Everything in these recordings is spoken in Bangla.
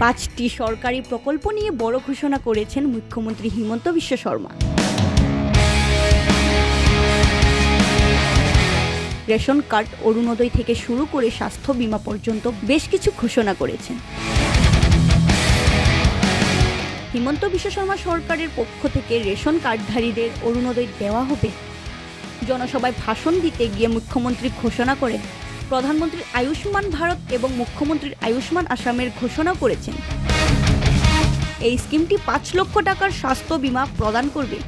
পাঁচটি সরকারি প্রকল্প নিয়ে বড় ঘোষণা করেছেন মুখ্যমন্ত্রী হিমন্ত বিশ্ব শর্মা। রেশন কার্ড অরুণোদয় থেকে শুরু করে স্বাস্থ্য বীমা পর্যন্ত বেশ কিছু ঘোষণা করেছেন। হিমন্ত বিশ্ব শর্মা সরকারের পক্ষ থেকে রেশন কার্ডধারীদের অরুণোদয় দেওয়া হবে। জনসভায় ভাষণ দিতে গিয়ে মুখ্যমন্ত্রী ঘোষণা করেন প্রধানমন্ত্রীর আয়ুষ্মান ভারত এবং মুখ্যমন্ত্রীর আয়ুষ্মান আসামের ঘোষণা করেছেন। এই স্কিমটি পাঁচ লক্ষ টাকার স্বাস্থ্য বীমা প্রদান করবে।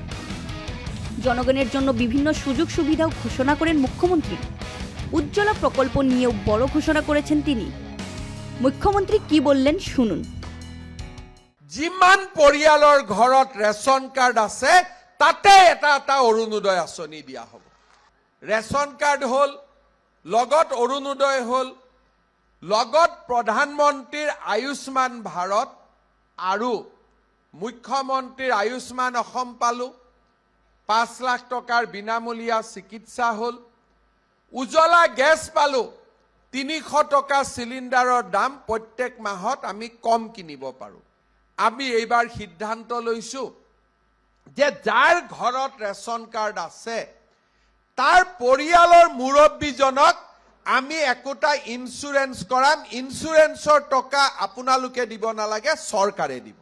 জনগণের জন্য বিভিন্ন সুযোগ সুবিধাও ঘোষণা করেন মুখ্যমন্ত্রী। উজ্জ্বলা প্রকল্প নিয়েও বড় ঘোষণা করেছেন তিনি। মুখ্যমন্ত্রী কি বললেন শুনুন। যিমান পৰিয়ালৰ ঘৰত ৰেচন কাৰ্ড আছে, তাতে এটা এটা অৰুণোদয় আঁচনি দিয়া হ'ব। ৰেচন কাৰ্ড হ'ল লগত অৰুণোদয় হ'ল লগত প্ৰধানমন্ত্ৰীৰ আয়ুষ্মান ভাৰত আৰু মুখ্যমন্ত্ৰীৰ আয়ুষ্মান অসম পালোঁ। পাঁচ লাখ টকাৰ বিনামূলীয়া চিকিৎসা হ'ল। উজ্বলা গেছ পালোঁ। তিনিশ টকা চিলিণ্ডাৰৰ দাম প্ৰত্যেক মাহত আমি কম কিনিব পাৰোঁ। আমি এইবাৰ সিদ্ধান্ত লৈছো যে যাৰ ঘৰত ৰেচন কাৰ্ড আছে তাৰ পৰিয়ালৰ মুৰব্বীজনক আমি একোটা ইঞ্চুৰেঞ্চ কৰাম। ইঞ্চুৰেঞ্চৰ টকা আপোনালোকে দিব নালাগে, চৰকাৰে দিব।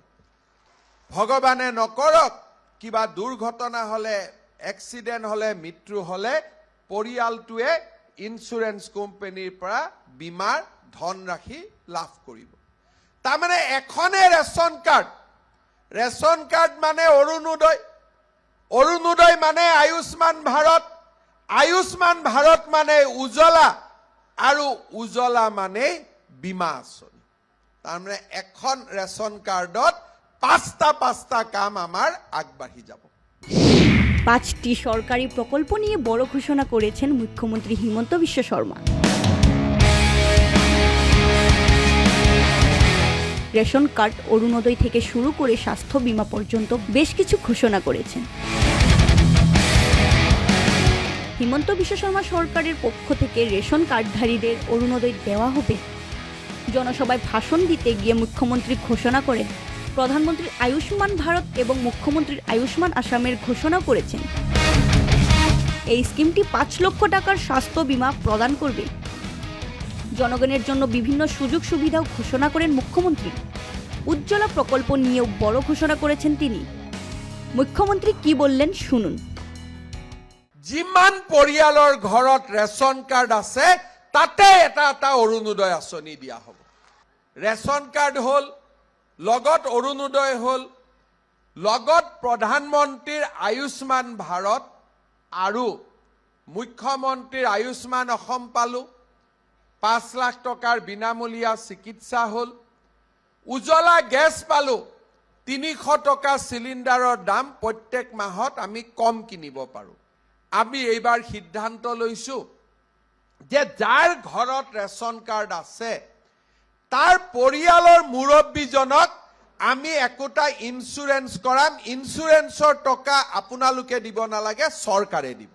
ভগৱানে নকৰক, কিবা দুৰ্ঘটনা হ'লে এক্সিডেণ্ট হ'লে, মৃত্যু হ'লে, পৰিয়ালটোৱে ইঞ্চুৰেঞ্চ কোম্পানীৰ পৰা বীমাৰ ধনৰাশি লাভ কৰিব। তাৰমানে এখনে ৰেচন কাৰ্ড। ৰেচন কাৰ্ড মানে অৰুণোদয়। অৰুণোদয় মানে আয়ুষ্মান ভাৰত। আয়ুষ্মান ভাৰত মানে উজলা আৰু উজলা মানে বীমা আঁচনি। তাৰমানে এখন ৰেচন কাৰ্ডত পাঁচটা পাঁচটা কাম আমাৰ আগবাঢ়ি যাব। পাঁচটি সরকারি প্রকল্প নিয়ে বড় ঘোষণা করেছেন মুখ্যমন্ত্রী হিমন্ত বিশ্ব শর্মা। রেশন কার্ড অরুণোদয় থেকে শুরু করে স্বাস্থ্য বীমা পর্যন্ত বেশ কিছু ঘোষণা করেছেন। হিমন্ত বিশ্ব শর্মা সরকারের পক্ষ থেকে রেশন কার্ডধারীদের অরুণোদয় দেওয়া হবে। জনসভায় ভাষণ দিতে গিয়ে মুখ্যমন্ত্রী ঘোষণা করেন। প্রধানমন্ত্রীর আয়ুষ্মান ভারত এবং মুখ্যমন্ত্রীর আয়ুষ্মান আসামের ঘোষণা করেছেন। এই স্কিমটি পাঁচ লক্ষ টাকার স্বাস্থ্য বীমা প্রদান করবে। জনগণের জন্য বিভিন্ন সুযোগ সুবিধাও ঘোষণা করেন মুখ্যমন্ত্রী। উজ্জ্বলা প্রকল্প নিয়েও বড় ঘোষণা করেছেন তিনি। মুখ্যমন্ত্রী কি বললেন শুনুন। যিমান পৰিয়ালৰ ঘৰত ৰেচন কাৰ্ড আছে তাতে এটা এটা অৰুণোদয় আঁচনি দিয়া হ'ব। ৰেচন কাৰ্ড হ'ল লগত অৰুণোদয় হ'ল লগত প্ৰধানমন্ত্ৰীৰ আয়ুষ্মান ভাৰত আৰু মুখ্যমন্ত্ৰীৰ আয়ুষ্মান অসম পালোঁ। পাঁচ লাখ টকাৰ বিনামূলীয়া চিকিৎসা হ'ল। উজ্বলা গেছ পালোঁ। তিনিশ টকা চিলিণ্ডাৰৰ দাম প্ৰত্যেক মাহত আমি কম কিনিব পাৰোঁ। আমি এইবাৰ সিদ্ধান্ত লৈছো যে যাৰ ঘৰত ৰেচন কাৰ্ড আছে, তাৰ পৰিয়ালৰ মুৰব্বীজনক আমি একোটা ইঞ্চুৰেঞ্চ কৰাম। ইঞ্চুৰেঞ্চৰ টকা আপোনালোকে দিব নালাগে, চৰকাৰে দিব।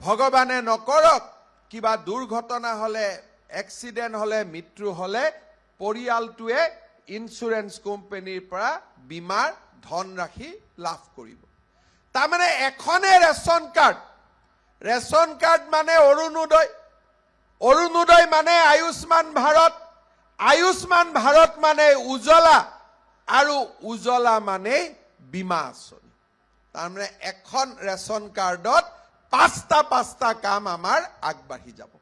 ভগৱানে নকৰক, কিবা দুৰ্ঘটনা হ'লে এক্সিডেণ্ট হ'লে, মৃত্যু হ'লে, পৰিয়ালটোৱে ইঞ্চুৰেঞ্চ কোম্পানীৰ পৰা বীমাৰ ধনৰাশি লাভ কৰিব। তাৰমানে এখনে ৰেচন কাৰ্ড। ৰেচন কাৰ্ড মানে অৰুণোদয়। অৰুণোদয় মানে আয়ুষ্মান ভাৰত। আয়ুষ্মান ভাৰত মানে উজ্বলা আৰু উজ্বলা মানে বীমা আঁচনি। তাৰমানে এখন ৰেচন কাৰ্ডত পাঁচটা পাঁচটা কাম আমাৰ আগবাঢ়ি যাব।